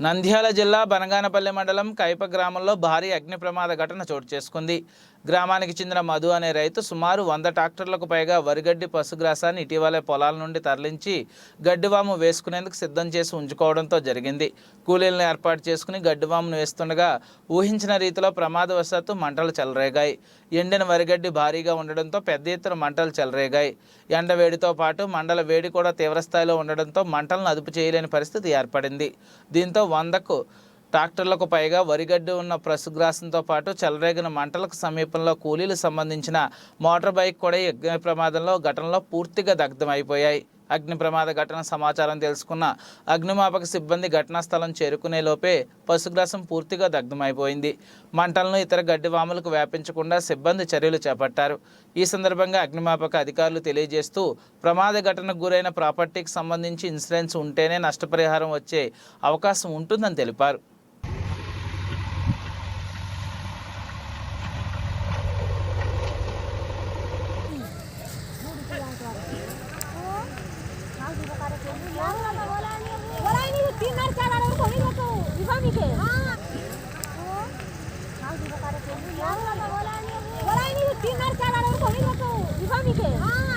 నంద్యాల జిల్లా బనగానపల్లి మండలం కైప గ్రామంలో భారీ అగ్ని ప్రమాద ఘటన చోటు చేసుకుంది. గ్రామానికి చెందిన మధు అనే రైతు సుమారు వంద ట్రాక్టర్లకు పైగా వరిగడ్డి పశుగ్రాసాన్ని ఇటీవలే పొలాల నుండి తరలించి గడ్డివాము వేసుకునేందుకు సిద్ధం చేసి ఉంచుకోవడంతో జరిగింది. కూలీలను ఏర్పాటు చేసుకుని గడ్డివామును వేస్తుండగా ఊహించిన రీతిలో ప్రమాదవశాత్తు మంటలు చెలరేగాయి. ఎండిన వరిగడ్డి భారీగా ఉండడంతో పెద్ద ఎత్తున మంటలు చెలరేగాయి. ఎండ వేడితో పాటు మండల వేడి కూడా తీవ్రస్థాయిలో ఉండడంతో మంటలను అదుపు చేయలేని పరిస్థితి ఏర్పడింది. దీంతో వందకు ట్రాక్టర్లకు పైగా వరిగడ్డి ఉన్న పశుగ్రాసంతో పాటు చెలరేగిన మంటలకు సమీపంలో కూలీలు సంబంధించిన మోటార్ బైక్ కూడా యజ్ఞ ప్రమాదంలో ఘటనలో పూర్తిగా దగ్ధమైపోయాయి. అగ్ని ప్రమాద ఘటన సమాచారం తెలుసుకున్న అగ్నిమాపక సిబ్బంది ఘటనా స్థలం చేరుకునే లోపే పశుగ్రాసం పూర్తిగా దగ్ధమైపోయింది. మంటలను ఇతర గడ్డివాములకు వ్యాపించకుండా సిబ్బంది చర్యలు చేపట్టారు. ఈ సందర్భంగా అగ్నిమాపక అధికారులు తెలియజేస్తూ ప్రమాద ఘటనకు గురైన ప్రాపర్టీకి సంబంధించి ఇన్సూరెన్స్ ఉంటేనే నష్టపరిహారం వచ్చే అవకాశం ఉంటుందని తెలిపారు. তিন আর চার আর ঘড়ি মতো বিভামিকে হ্যাঁ